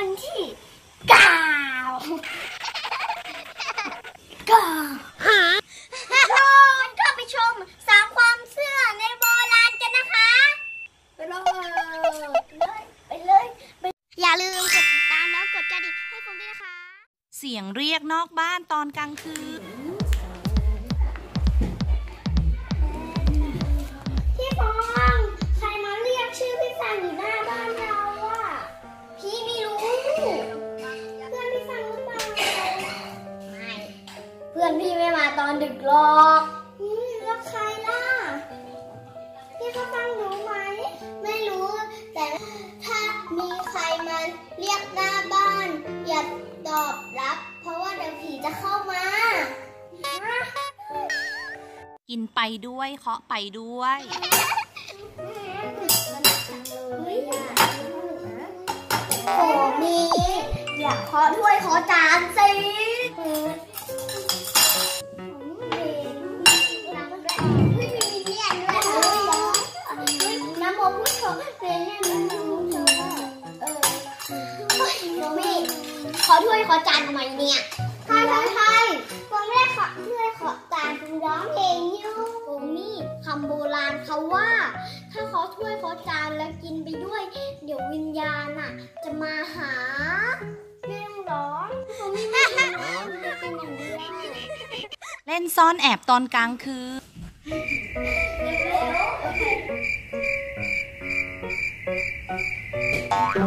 คนที่เก้าเก้าหาเข้าไปชมสามความเชื่อในโบราณกันนะคะไปเลยไปเลยไปเลย อย่าลืมกดติดตามแล้วกดกระดิ่งให้ผมด้วยนะคะ เสียงเรียกนอกบ้านตอนกลางคืนพี่ฟอ ดึกหรอกอืมแล้วใครล่ะ พี่เขาฟังรู้ไหม ไม่รู้ แต่ถ้ามีใครมาเรียกหน้าบ้าน อย่าตอบรับ เพราะว่าเดี๋ยวผีจะเข้ามา กินไปด้วยเคาะไปด้วยโอ้มีอย่าขอถ้วยขอจานสิ เถอะเนี่ยน้ำโมเธอเออโอ้ยโนมี่ขอถ้วยขอจานทำไมเนี่ยใครใครใครผมไม่ได้ขอถ้วยขอจานคุณร้องเพลงอยู่โอ้มี่คำโบราณเขาว่า ถ้าขอถ้วยขอจานแล้วกินไปด้วย เดี๋ยววิญญาณอะ จะมาหาไม่ต้องร้องผมไม่ได้ร้องเป็นอย่างเดียวเล่นซ่อนแอบตอนกลางคืน พี่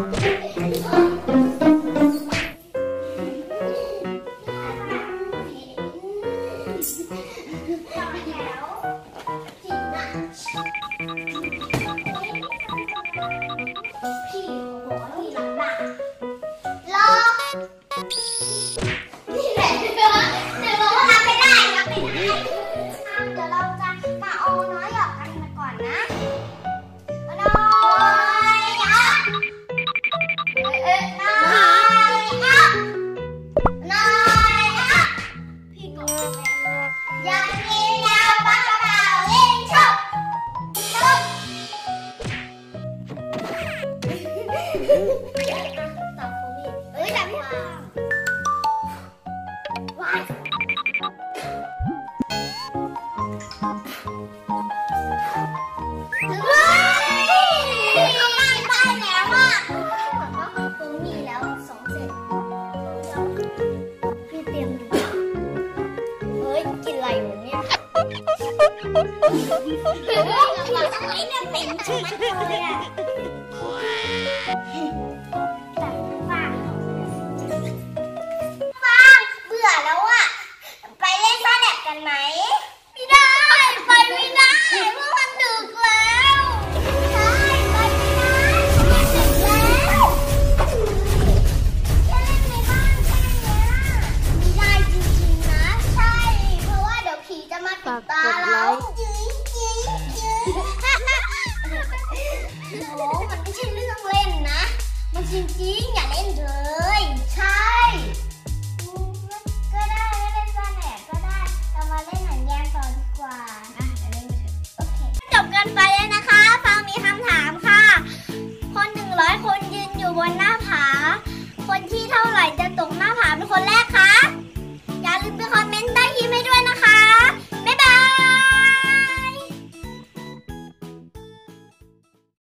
ตับโควิดเอ้ยแต่